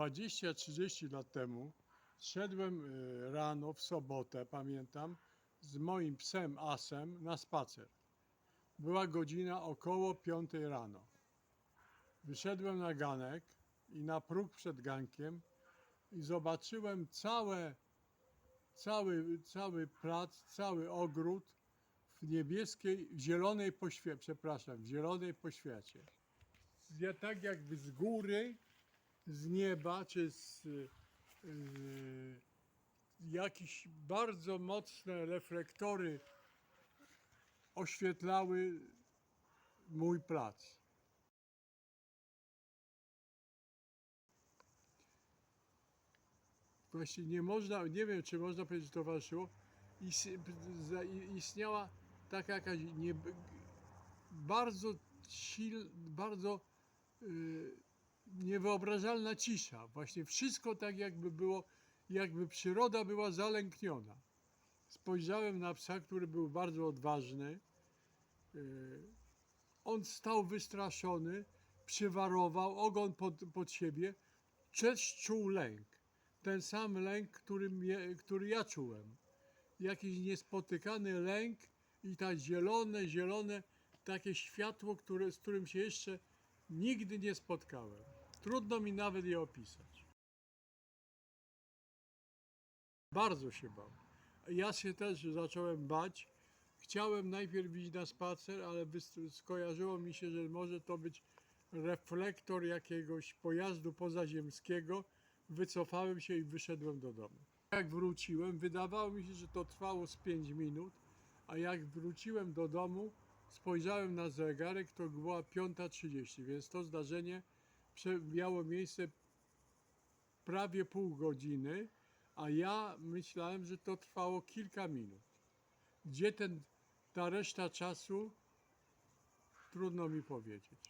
20-30 lat temu szedłem y, rano w sobotę, pamiętam, z moim psem Asem na spacer. Była godzina około 5 rano. Wyszedłem na ganek i na próg przed gankiem i zobaczyłem całe, cały, cały plac, cały ogród w niebieskiej, w zielonej poświecie, przepraszam, w zielonej poświecie. Ja tak jakby z góry, z nieba, czy z y, y, jakieś bardzo mocne reflektory oświetlały mój plac. Właśnie nie można, nie wiem czy można powiedzieć, że towarzyszyło, istniała taka jakaś nie, bardzo sil, bardzo y, niewyobrażalna cisza. Właśnie wszystko tak jakby było, jakby przyroda była zalękniona. Spojrzałem na psa, który był bardzo odważny. Y, On stał wystraszony, przywarował, ogon pod, pod siebie. Też czuł lęk. Ten sam lęk, który, mnie, który ja czułem. Jakiś niespotykany lęk i tak zielone, zielone, takie światło, które, z którym się jeszcze nigdy nie spotkałem. Trudno mi nawet je opisać. Bardzo się bał. Ja się też zacząłem bać. Chciałem najpierw iść na spacer, ale skojarzyło mi się, że może to być reflektor jakiegoś pojazdu pozaziemskiego. Wycofałem się i wyszedłem do domu. Jak wróciłem, wydawało mi się, że to trwało z 5 minut, a jak wróciłem do domu, spojrzałem na zegarek, to była 5.30, więc to zdarzenie miało miejsce prawie pół godziny, a ja myślałem, że to trwało kilka minut. Gdzie ten, ta reszta czasu, trudno mi powiedzieć.